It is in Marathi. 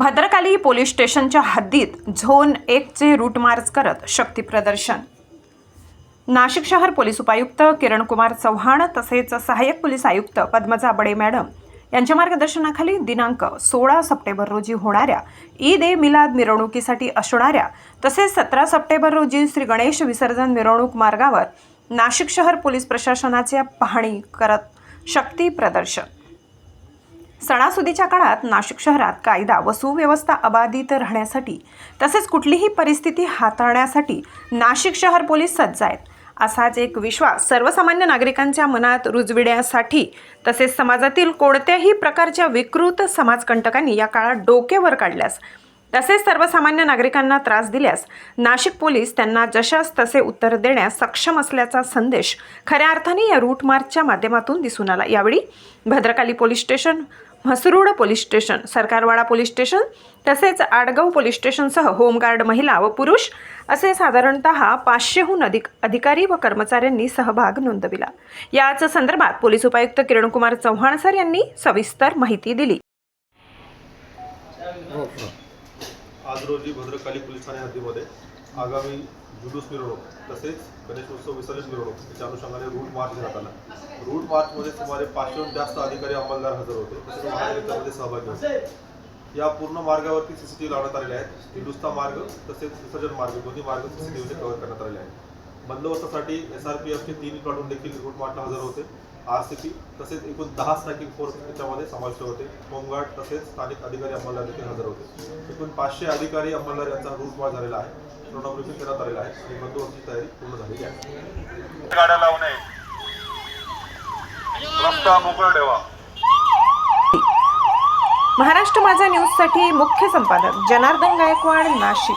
भद्रकाली पोलीस स्टेशनच्या हद्दीत झोन एकचे रूट मार्च करत शक्ती प्रदर्शन. नाशिक शहर पोलीस उपायुक्त किरणकुमार चव्हाण तसेच सहाय्यक पोलीस आयुक्त पद्मजा बडे मॅडम यांच्या मार्गदर्शनाखाली दिनांक सोळा सप्टेंबर रोजी होणाऱ्या ईद ए मिलाद मिरवणुकीसाठी असणाऱ्या तसेच सतरा सप्टेंबर रोजी श्री गणेश विसर्जन मिरवणूक मार्गावर नाशिक शहर पोलीस प्रशासनाचे पाहणी करत शक्ती प्रदर्शन. सणासुदीच्या काळात नाशिक शहरात कायदा व सुव्यवस्था अबाधित राहण्यासाठी तसेच कुठलीही परिस्थिती हाताळण्यासाठी नाशिक शहर पोलीस सज्ज आहेत. असाच एक विश्वास सर्वसामान्य नागरिकांच्या मनात रुजविण्यासाठी तसेच समाजातील कोणत्याही प्रकारच्या विकृत समाजकंटकांनी या काळात डोकेवर काढल्यास तसेच सर्वसामान्य नागरिकांना त्रास दिल्यास नाशिक पोलीस त्यांना जशास तसे उत्तर देण्यास सक्षम असल्याचा संदेश खऱ्या अर्थाने या रूट मार्चच्या माध्यमातून दिसून आला. यावेळी Bhadrakali police station Mhasrud police station Sarkarwada police station तसेच आडगाव पोलीस स्टेशनसह होमगार्ड महिला व पुरुष असे साधारणतः पाचशेहून अधिक अधिकारी व कर्मचाऱ्यांनी सहभाग नोंदविला. याच संदर्भात पोलीस उपायुक्त किरणकुमार चव्हाण सर यांनी सविस्तर माहिती दिली. हो, हो. आज रोजी भद्रकाली पोलीस ठाणे हद्दीमध्ये आगामी जुलूस मिरवणूक तसेच गणेशोत्सव विसर्जन मिरवणूक याच्या अनुषंगाने रूट मार्च घेण्यात आला. रूट मार्चमध्ये सुमारे पाचशेहून जास्त अधिकारी अंमलदार हजर होते. तसेच वाहन सहभागी होते. या पूर्ण मार्गावरती सीसीटीव्ही लावण्यात आलेले आहेत. हिंदुस्ता मार्ग तसेच विसर्जन मार्ग दोन्ही मार्ग सीसीटीव्हीने कव्हर करण्यात आलेले आहेत. बंदोबस्तासाठी एस आर पी एफचे तीन प्लाटून देखील रूट मार्चला हजर होते. आर सी पी तसेच एकूण दहा स्ट्रायकिंग फोर्स त्याच्यामध्ये समाविष्ट होते. होमगार्ड तसेच स्थानिक अधिकारी अंमलदार देखील हजर होते. एकूण पाचशे अधिकारी अंमलदार यांचा रूट मार्च झालेला आहे. ब्रिफिंग करण्यात आलेला आहे आणि बंदोबस्ताची तयारी पूर्ण झालेली आहे. गाड्या लावणे रस्ता मोकळा ठेवा. महाराष्ट्र माझा न्यूजसाठी मुख्य संपादक जनार्दन गायकवाड नाशिक.